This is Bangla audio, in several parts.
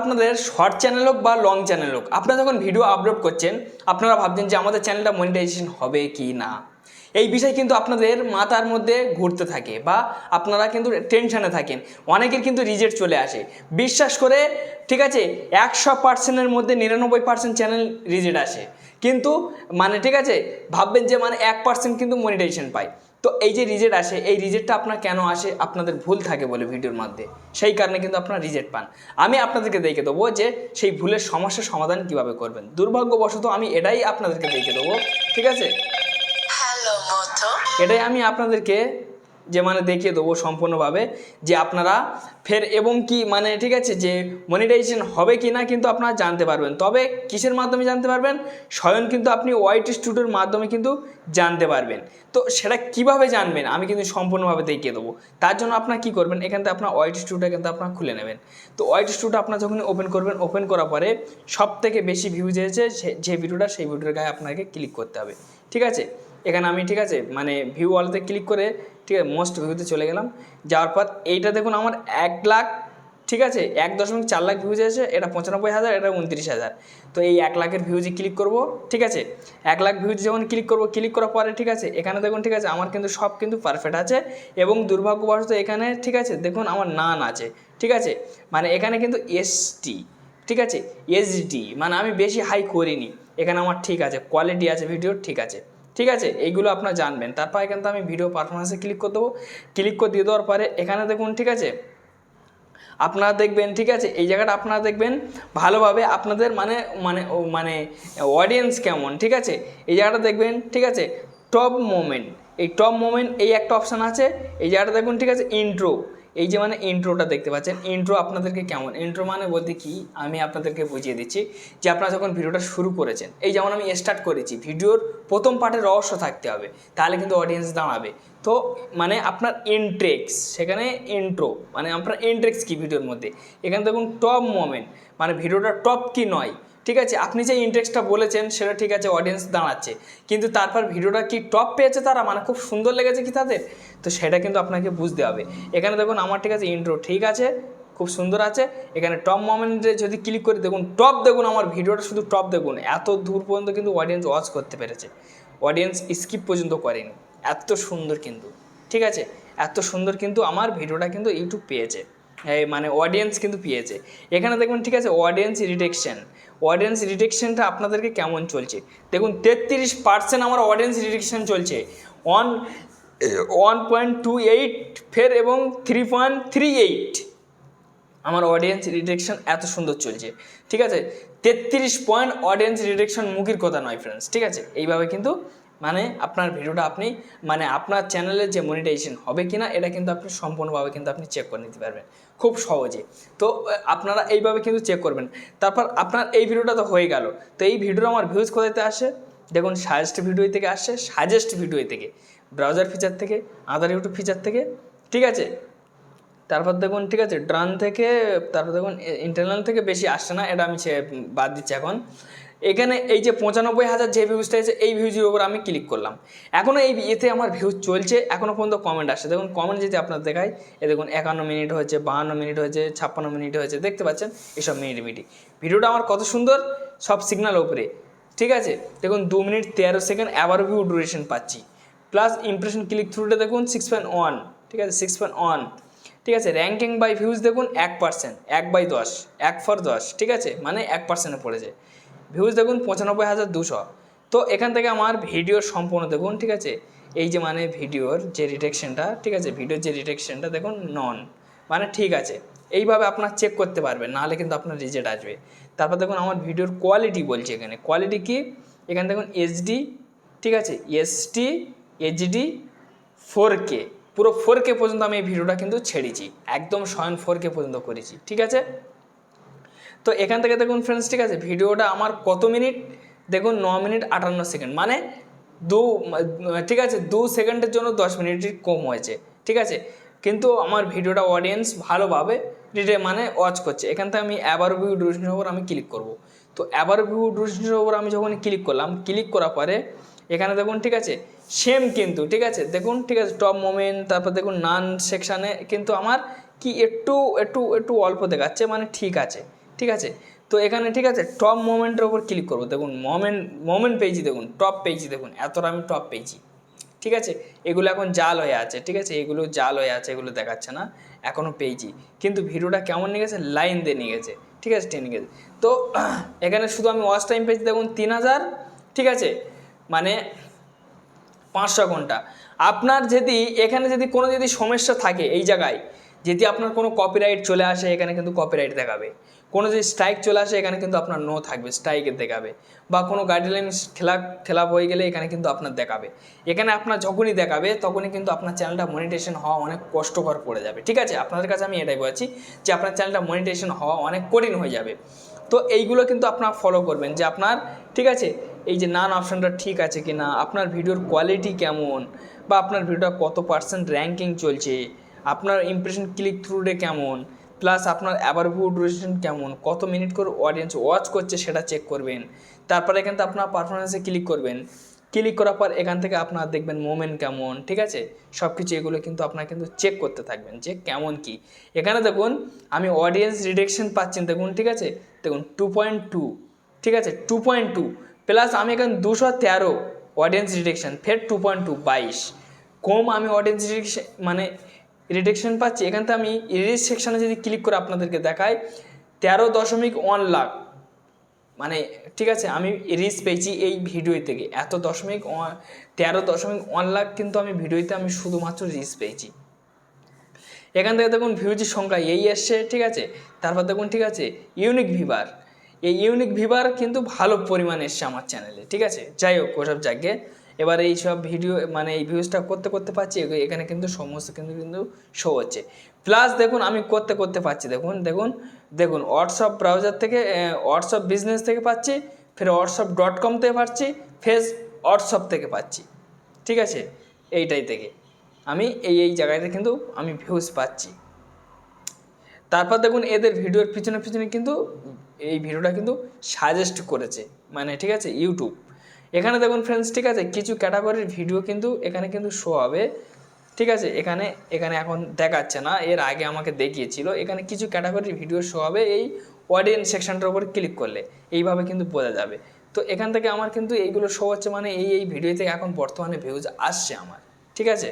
আপনাদের শর্ট চ্যানেল হোক বা লং চ্যানেল হোক, আপনারা যখন ভিডিও আপলোড করছেন, আপনারা ভাবছেন যে আমাদের চ্যানেলটা মনিটাইজেশন হবে কি না? এই বিষয় কিন্তু আপনাদের মাথার মধ্যে ঘুরতে থাকে বা আপনারা কিন্তু টেনশানে থাকেন। অনেকের কিন্তু রিজেক্ট চলে আসে। বিশ্বাস করে, ঠিক আছে, একশো পার্সেন্টের মধ্যে নিরানব্বই পার্সেন্ট চ্যানেল রিজেক্ট আসে। কিন্তু মানে ঠিক আছে, ভাববেন যে মানে এক পার্সেন্ট কিন্তু মনিটাইজেশন পায়। তো এই যে রিজেট আসে এই রিজেটটা আপনার কেন আসে আপনাদের ভুল থাকে বলে ভিডিওর মধ্যে। সেই কারণে কিন্তু আপনারা রিজেক্ট পান। আমি আপনাদেরকে দেখে দেবো যে সেই ভুলের সমস্যার সমাধান কীভাবে করবেন। দুর্ভাগ্যবশত আমি এটাই আপনাদেরকে দেখে দেবো ঠিক আছে? এটাই আমি আপনাদেরকে যে মানে দেখিয়ে দেবো সম্পূর্ণভাবে যে আপনারা ফের এবং কি মানে ঠিক আছে যে মনিটাইজেশন হবে কি না কিন্তু আপনারা জানতে পারবেন। তবে কিসের মাধ্যমে জানতে পারবেন? স্বয়ং কিন্তু আপনি ওয়াইট স্টুডিওর মাধ্যমে কিন্তু জানতে পারবেন। তো সেটা কীভাবে জানবেন? আমি কিন্তু সম্পূর্ণভাবে দেখিয়ে দেবো। তার জন্য আপনার কি করবেন? এখান থেকে আপনার ওয়াইট স্টুডিও কিন্তু আপনার খুলে নেবেন। তো ওয়াইট স্টুডিও আপনার যখন ওপেন করবেন ওপেন করার পরে সব থেকে বেশি ভিউজ এসেছে যে ভিডিওটা সেই ভিডিওর গায়ে আপনাকে ক্লিক করতে হবে। ঠিক আছে? এখানে আমি, ঠিক আছে মানে ভিউ ওয়ালতে ক্লিক করে, ঠিক আছে মোস্ট ভিউতে চলে গেলাম। যাওয়ার পর এইটা দেখুন আমার এক লাখ, ঠিক আছে, এক দশমিক চার লাখ ভিউজ আছে এটা পঁচানব্বই হাজার, এটা উনত্রিশ হাজার। তো এই এক লাখের ভিউজে ক্লিক করব, ঠিক আছে? এক লাখ ভিউজ যখন ক্লিক করব ক্লিক করার পরে, ঠিক আছে, এখানে দেখুন, ঠিক আছে, আমার কিন্তু সব কিন্তু পারফেক্ট আছে এবং দুর্ভাগ্যবশত এখানে, ঠিক আছে, দেখুন আমার নান আছে, ঠিক আছে? মানে এখানে কিন্তু এসটি ঠিক আছে? এইচডি মানে আমি বেশি হাই করিনি। এখানে আমার ঠিক আছে কোয়ালিটি আছে ভিডিও ঠিক আছে। ঠিক আছে? এইগুলো আপনারা জানবেন। তারপর এখান থেকে আমি ভিডিও পারফরমেন্সে ক্লিক করে দেবো। ক্লিক করে দিয়ে দেওয়ার পরে এখানে দেখুন, ঠিক আছে? আপনারা দেখবেন, ঠিক আছে? এই জায়গাটা আপনারা দেখবেন ভালোভাবে আপনাদের মানে মানে মানে অডিয়েন্স কেমন, ঠিক আছে? এই জায়গাটা দেখবেন, ঠিক আছে? টপ মোমেন্ট এই টপ মোমেন্ট এই একটা অপশান আছে। এই জায়গাটা দেখুন, ঠিক আছে? ইন্ট্রো এই যে মানে ইন্ট্রোটা দেখতে পাচ্ছেন ইন্ট্রো আপনাদেরকে কেমন? ইন্ট্রো মানে বলতে কি? আমি আপনাদেরকে বুঝিয়ে দিচ্ছি যে আপনারা যখন ভিডিওটা শুরু করেছেন, এই যেমন আমি স্টার্ট করেছি, ভিডিওর প্রথম পার্টে রহস্য থাকতে হবে, তাহলে কিন্তু অডিয়েন্স দাঁড়াবে। তো মানে আপনার ইন্ট্রেক্স সেখানে ইন্ট্রো মানে আপনার ইন্ট্রেক্স কি ভিডিওর মধ্যে? এখানে দেখুন টপ মোমেন্ট মানে ভিডিওটা টপ কি নয় ঠিক আছে? আপনি যে ইন্ট্রেক্সটা বলেছেন, সেটা ঠিক আছে অডিয়েন্স দাঁড়াচ্ছে। কিন্তু তারপর ভিডিওটা কি টপ পেয়েছে তারা? মানে খুব সুন্দর লেগেছে কি তাদের? তো সেটা কিন্তু আপনাকে বুঝতে হবে। এখানে দেখুন আমার ঠিক আছে ইন্ট্রো ঠিক আছে, খুব সুন্দর আছে। এখানে টপ মোমেন্টে যদি ক্লিক করি, দেখুন টপ দেখুন আমার ভিডিওটা শুধু টপ দেখুন। এত দূর পর্যন্ত কিন্তু অডিয়েন্স ওয়াচ করতে পেরেছে। অডিয়েন্স স্কিপ পর্যন্ত করেনি। এত সুন্দর কিন্তু। ঠিক আছে? এত সুন্দর কিন্তু আমার ভিডিওটা কিন্তু ইউটিউব পেয়েছে। মানে অডিয়েন্স কিন্তু পেয়েছে। এখানে দেখবেন ঠিক আছে অডিয়েন্স রিডেকশন অডিয়েন্স ডিটেকশনটা আপনাদেরকে কেমন চলছে? দেখুন, তেত্রিশ পার্সেন্ট আমার অডিয়েন্স ডিটেকশন চলছে। One one point two eight ফের এবং থ্রি পয়েন্ট থ্রি এইট আমার অডিয়েন্স ডিটেকশন এত সুন্দর চলছে। ঠিক আছে? তেত্রিশ পয়েন্ট অডিয়েন্স ডিটেকশন মুখের কথা নয় ফ্রেন্ডস ঠিক আছে? এইভাবে কিন্তু মানে আপনার ভিডিওটা আপনি মানে আপনার চ্যানেলের যে মনিটাইজেশন হবে কি না এটা কিন্তু আপনি সম্পূর্ণভাবে কিন্তু আপনি চেক করে নিতে পারবেন। খুব সহজে। তো আপনারা এইভাবে কিন্তু চেক করবেন। তারপর আপনার এই ভিডিওটা তো হয়ে গেল। তো এই ভিডিওটা আমার ভিউজ কোথাতে আসে? দেখুন সাজেস্ট ভিডিও থেকে আসছে সাজেস্ট ভিডিও থেকে। ব্রাউজার ফিচার থেকে আদার ইউটিউব ফিচার থেকে, ঠিক আছে? তারপর দেখুন, ঠিক আছে ড্রান থেকে, তারপর দেখুন ইন্টারনাল থেকে বেশি আসছে না, এটা আমি বাদ দিচ্ছি এখন। এখানে এই যে পঁচানব্বই হাজার যে ভিউজটা আছে এই ভিউজের উপর আমি ক্লিক করলাম। এখনও এই এতে আমার ভিউজ চলছে এখনও পর্যন্ত কমেন্ট আসছে দেখুন কমেন্ট যদি আপনার দেখায় এ দেখুন, একান্ন মিনিট হয়েছে, বাহান্ন মিনিট হয়েছে, ছাপ্পান্ন মিনিট হয়েছে, দেখতে পাচ্ছেন, এসব মিনিট মিনিট ভিডিওটা আমার কত সুন্দর, সব সিগনাল ওপরে ঠিক আছে? দেখুন, দু মিনিট তেরো সেকেন্ড আবারও ভিউ ডিউরেশন পাচ্ছি। প্লাস ইমপ্রেশন ক্লিক থ্রুটা দেখুন সিক্স পয়েন্ট ওয়ান ঠিক আছে? সিক্স পয়েন্ট ওয়ান ঠিক আছে? র্যাঙ্কিং বাই ভিউজ দেখুন, এক পার্সেন্ট এক বাই দশ, এক ফর দশ। ঠিক আছে? মানে এক পার্সেন্টে পড়েছে। ভিউজ দেখুন পঁচানব্বই হাজার দুশো। তো এখান থেকে আমার ভিডিওর সম্পূর্ণ দেখুন, ঠিক আছে? এই যে মানে ভিডিওর যে রিডেকশনটা ঠিক আছে? ভিডিওর যে রিডেকশনটা দেখুন নন মানে ঠিক আছে। এইভাবে আপনার চেক করতে পারবেন, নাহলে কিন্তু আপনার রিজেক্ট আসবে। তারপর দেখুন আমার ভিডিওর কোয়ালিটি বলছে এখানে। কোয়ালিটি কি? এখানে দেখুন এইচডি ঠিক আছে? এসটি এইচডি ফোর কে পুরো ফোর কে পর্যন্ত আমি এই ভিডিওটা কিন্তু ছেড়েছি। একদম স্বয়ং ফোর কে পর্যন্ত করেছি, ঠিক আছে? তো এখান থেকে দেখুন ফ্রেন্ডস ঠিক আছে? ভিডিওটা আমার কত মিনিট? দেখুন, ন মিনিট আটান্ন সেকেন্ড মানে দু, ঠিক আছে, দু সেকেন্ডের জন্য দশ মিনিটের কম হয়েছে, ঠিক আছে? কিন্তু আমার ভিডিওটা অডিয়েন্স ভালোভাবে রিডে মানে ওয়াচ করছে। এখান থেকে আমি অ্যাবার ভিউ ডিউরেশনের উপর আমি ক্লিক করব। তো অ্যাবার ভিউ ডিউরেশনের উপর আমি যখন ক্লিক করলাম ক্লিক করার পরে এখানে দেখুন, ঠিক আছে? সেম কিন্তু, ঠিক আছে? দেখুন, ঠিক আছে টপ মোমেন্ট তারপর দেখুন নান সেকশানে কিন্তু আমার কি একটু একটু একটু অল্প দেখাচ্ছে মানে ঠিক আছে। ঠিক আছে? তো এখানে ঠিক আছে টপ মোমেন্টের ওপর ক্লিক করব। দেখুন মোমেন্ট মোমেন্ট পেয়েছি দেখুন টপ পেয়েছি দেখুন, এতটা আমি টপ পেয়েছি। ঠিক আছে? এগুলো এখন জাল হয়ে আছে, ঠিক আছে? এগুলো জাল হয়ে আছে, এগুলো দেখাচ্ছে না এখনও পেয়েছি। কিন্তু ভিডিওটা কেমন নিয়ে গেছে? লাইন দিয়ে নিয়ে গেছে। ঠিক আছে? টেনে গেছে। তো এখানে শুধু আমি ওয়াচ টাইম পেয়েছি দেখুন, তিন হাজার, ঠিক আছে? মানে পাঁচশো ঘণ্টা। আপনার যদি, এখানে যদি কোনো যদি সমস্যা থাকে এই জায়গায় যদি আপনার কোনো কপিরাইট চলে আসে, এখানে কিন্তু কপিরাইট দেখাবে। কোনো যদি স্ট্রাইক চলে আসে, এখানে কিন্তু আপনার নো থাকবে স্ট্রাইকের দেখাবে। বা কোনো গাইডলাইন খেলা খেলাপ হয়ে গেলে এখানে কিন্তু আপনার দেখাবে। এখানে আপনার যখনই দেখাবে, তখনই কিন্তু আপনার চ্যানেলটা মনিটেশন হওয়া অনেক কষ্টকর পড়ে যাবে। ঠিক আছে? আপনাদের কাছে আমি এটাই বলছি যে, আপনার চ্যানেলটা মনিটেশন হওয়া অনেক কঠিন হয়ে যাবে। তো এইগুলো কিন্তু আপনার ফলো করবেন যে, আপনার, ঠিক আছে? এই যে নান অপশানটা ঠিক আছে কি না আপনার ভিডিওর কোয়ালিটি কেমন? বা আপনার ভিডিওটা কত পার্সেন্ট র্যাঙ্কিং চলছে? আপনার ইমপ্রেশন ক্লিক থ্রু রে কেমন? প্লাস আপনার অ্যাভারভিউ ডিউরেশন কেমন? কত মিনিট করে অডিয়েন্স ওয়াচ করছে সেটা চেক করবেন। তারপরে এখান থেকে আপনার পারফরমেন্সে ক্লিক করবেন। ক্লিক করার পর এখান থেকে আপনার দেখবেন মোমেন্ট কেমন, ঠিক আছে? সব কিছু এগুলো কিন্তু আপনার কিন্তু চেক করতে থাকবেন যে কেমন কি। এখানে দেখুন, আমি অডিয়েন্স রিডাকশন পাচ্ছেন, দেখুন, ঠিক আছে? দেখুন টু পয়েন্ট টু ঠিক আছে? টু পয়েন্ট টু প্লাস আমি এখানে দুশো তেরো অডিয়েন্স রিডাকশন ফের টু পয়েন্ট টু বাইশ। কম আমি অডিয়েন্স রিডাকশন মানে রিডাকশন পাচ্ছি। এখান থেকে আমি রিলিজ সেকশানে যদি ক্লিক করে আপনাদেরকে দেখাই, তেরো দশমিক ওয়ান লাখ। মানে ঠিক আছে, আমি রিচ পেয়েছি এই ভিডিও থেকে। এত দশমিক তেরো দশমিক ওয়ান লাখ কিন্তু আমি ভিডিওতে আমি শুধুমাত্র রিচ পেয়েছি। এখান থেকে দেখুন ভিউজের সংখ্যা, এই এসছে ঠিক আছে? তারপর দেখুন, ঠিক আছে ইউনিক ভিভার এই ইউনিক ভিভার কিন্তু ভালো পরিমাণ এসছে আমার চ্যানেলে ঠিক আছে? যাই হোক, ওসব জায়গায় এবার এই সব ভিডিও মানে এই ভিউজটা করতে করতে পারছি এখানে কিন্তু সমস্ত কিন্তু কিন্তু শো হচ্ছে। প্লাস দেখুন, আমি করতে করতে পারছি, দেখুন দেখুন দেখুন হোয়াটসঅ্যাপ ব্রাউজার থেকে হোয়াটসঅ্যাপ বিজনেস থেকে পাচ্ছি, ফের হোয়াটসঅ্যাপ ডট কম থেকে পাচ্ছি ফেস হোয়াটসঅ্যাপ থেকে পাচ্ছি। ঠিক আছে? এইটাই থেকে। আমি এই এই জায়গাতে কিন্তু আমি ভিউজ পাচ্ছি। তারপর দেখুন, এদের ভিডিওর পিছনে পিছনে কিন্তু এই ভিডিওটা কিন্তু সাজেস্ট করেছে। মানে ঠিক আছে? ইউটিউব এখানে দেখুন ফ্রেন্ডস ঠিক আছে? কিছু ক্যাটাগরির ভিডিও কিন্তু এখানে কিন্তু শো হবে। ঠিক আছে? এখানে এখানে এখন দেখাচ্ছে না, এর আগে আমাকে দেখিয়েছিল। এখানে কিছু ক্যাটাগরির ভিডিও শো হবে এই অডিয়েন্স সেকশনটার উপর ক্লিক করলে। এইভাবে কিন্তু বোঝা যাবে। তো এখান থেকে আমার কিন্তু এইগুলো শো হচ্ছে মানে এই এই ভিডিওতে এখন বর্তমানে ভিউজ আসছে আমার। ঠিক আছে?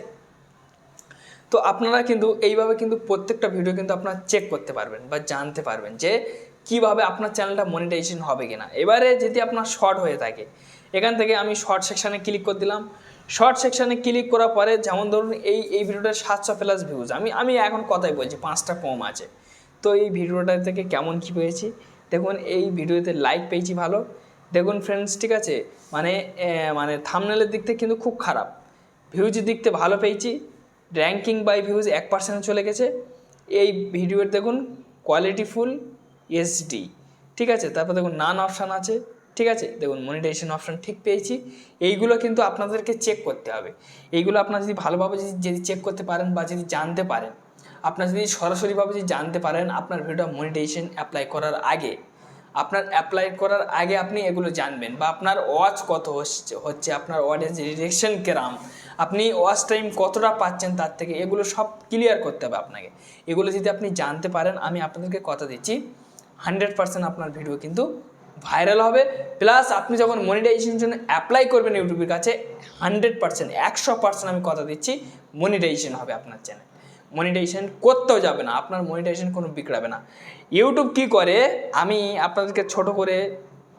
তো আপনারা কিন্তু এইভাবে কিন্তু প্রত্যেকটা ভিডিও কিন্তু আপনারা চেক করতে পারবেন বা জানতে পারবেন যে কীভাবে আপনার চ্যানেলটা মনিটাইজেশন হবে কিনা। এবারে যদি আপনার শর্ট হয়ে থাকে এখান থেকে আমি শর্ট সেকশানে ক্লিক করে দিলাম। শর্ট সেকশানে ক্লিক করার পরে যেমন ধরুন এই এই ভিডিওটার সাতশো প্লাস ভিউজ আমি আমি এখন কথাই বলছি, পাঁচটা কম আছে। তো এই ভিডিওটা থেকে কেমন কী পেয়েছি? দেখুন, এই ভিডিওতে লাইক পেয়েছি ভালো। দেখুন ফ্রেন্ডস ঠিক আছে? মানে মানে থামনেলের দিক থেকে কিন্তু খুব খারাপ। ভিউজের দিক থেকে ভালো পেয়েছি। র্যাঙ্কিং বাই ভিউজ এক পার্সেন্ট চলে গেছে। এই ভিডিওর দেখুন কোয়ালিটি কোয়ালিটিফুল এসডি ঠিক আছে? তারপর দেখুন নান অপশান আছে। ঠিক আছে? দেখুন মনিটাইজেশন অপশান ঠিক পেয়েছি। এইগুলো কিন্তু আপনাদেরকে চেক করতে হবে। এইগুলো আপনারা যদি ভালোভাবে যদি যদি চেক করতে পারেন বা যদি জানতে পারেন, আপনার যদি সরাসরিভাবে যদি জানতে পারেন আপনার ভিডিও মনিটাইজেশন অ্যাপ্লাই করার আগে, আপনার অ্যাপ্লাই করার আগে আপনি এগুলো জানবেন বা আপনার ওয়াচ কত হচ্ছে হচ্ছে, আপনার অডিয়েন্স রিডাকশন কেরাম আপনি ওয়াচ টাইম কতটা পাচ্ছেন তার থেকে এগুলো সব ক্লিয়ার করতে হবে আপনাকে। এগুলো যদি আপনি জানতে পারেন, আমি আপনাদেরকে কথা দিচ্ছি হান্ড্রেড পার্সেন্ট আপনার ভিডিও কিন্তু ভাইরাল হবে প্লাস আপনি যখন মনিটাইজেশনের জন্য অ্যাপ্লাই করবেন ইউটিউবের কাছে হান্ড্রেড পার্সেন্ট একশো পার্সেন্ট আমি কথা দিচ্ছি মনিটাইজেশন হবে আপনার চ্যানেল মনিটাইজেশন করতেও যাবে না, আপনার মনিটাইজেশন কোনো বিগড়াবে না। ইউটিউব কি করে? আমি আপনাদেরকে ছোট করে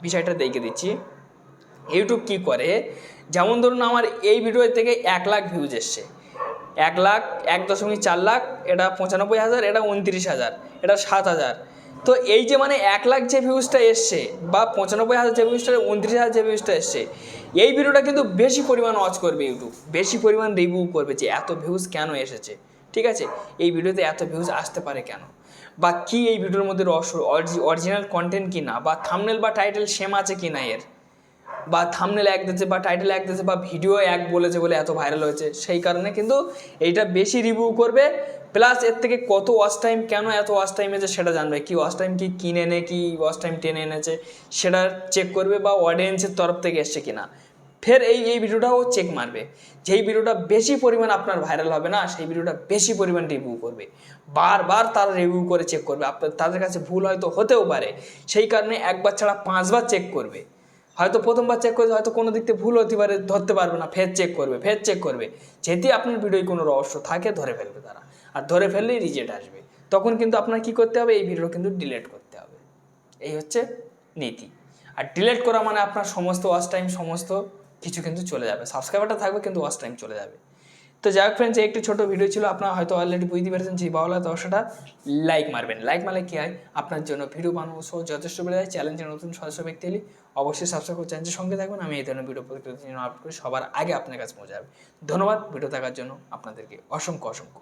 বিষয়টা দেখে দিচ্ছি। ইউটিউব কি করে? যেমন ধরুন আমার এই ভিডিও থেকে এক লাখ ভিউজ এসছে। এক লাখ, এক দশমিক চার লাখ, এটা পঁচানব্বই হাজার, এটা উনত্রিশ হাজার, এটা সাত হাজার। তো এই যে মানে এক লাখ যে ভিউজটা এসছে বা পঁচানব্বই হাজার যে ভিউজটা উনত্রিশ হাজার যে ভিউজটা এসছে, এই ভিডিওটা কিন্তু বেশি পরিমাণ ওয়াচ করবে ইউটিউব বেশি পরিমাণ রিভিউ করবে যে এত ভিউজ কেন এসেছে, ঠিক আছে? এই ভিডিওতে এত ভিউজ আসতে পারে কেন? বা কি এই ভিডিওর মধ্যে অরিজিনাল কন্টেন্ট কি না বা থামনেল বা টাইটেল সেম আছে কি না এর? বা থামনেল এক দিয়েছে, বা টাইটেল এক দিয়েছে, বা ভিডিও এক বলেছে বলে এত ভাইরাল হয়েছে, সেই কারণে কিন্তু এইটা বেশি রিভিউ করবে প্লাস এর থেকে কত ওয়াচ টাইম কেন এত ওয়াচ টাইম এসে সেটা জানবে? কি ওয়াচ টাইম কি কিনে এনে কি ওয়াচ টাইম টেনে এনেছে, সেটা চেক করবে বা অডিয়েন্সের তরফ থেকে এসছে কিনা। ফের এই এই ভিডিওটাও চেক মারবে। যেই ভিডিওটা বেশি পরিমাণ আপনার ভাইরাল হবে না, সেই ভিডিওটা বেশি পরিমাণ রিভিউ করবে। বারবার তারা রিভিউ করে চেক করবে। আপনার, তাদের কাছে ভুল হয়তো হতেও পারে। সেই কারণে একবার ছাড়া পাঁচবার চেক করবে। হয়তো প্রথমবার চেক করবে হয়তো কোনো দিক থেকে ভুল হতে পারে, ধরতে পারবে না, ফের চেক করবে, ফের চেক করবে। যেহেতু আপনার ভিডিওয় কোনো রহস্য থাকে, ধরে ফেলবে তারা। আর ধরে ফেললেই রিজেক্ট আসবে। তখন কিন্তু আপনার কি করতে হবে? এই ভিডিও কিন্তু ডিলেট করতে হবে। এই হচ্ছে নীতি। আর ডিলেট করা মানে আপনার সমস্ত ওয়াচ টাইম সমস্ত কিছু কিন্তু চলে যাবে। সাবস্ক্রাইবারটা থাকবে কিন্তু ওয়াচ টাইম চলে যাবে। তো যাই হোক ফ্রেন্ডস একটি ছোট ভিডিও ছিল। আপনার হয়তো অলরেডি বুঝতে পেরেছেন যে ভালো লাগে সেটা লাইক মারবেন। লাইক মারলে কী হয়? আপনার জন্য ভিডিও বানানো সহ যথেষ্ট বেড়ে যায়। চ্যালেঞ্জের নতুন সদস্য ব্যক্তি হলে অবশ্যই সাবস্ক্রাইব করে চ্যানেলের সঙ্গে থাকবেন আমি এই ধরনের ভিডিও প্রতিদিন আপলোড করি সবার আগে আপনার কাছে পৌঁছাবে। ধন্যবাদ। ভিডিও থাকার জন্য আপনাদেরকে অসংখ্য অসংখ্য।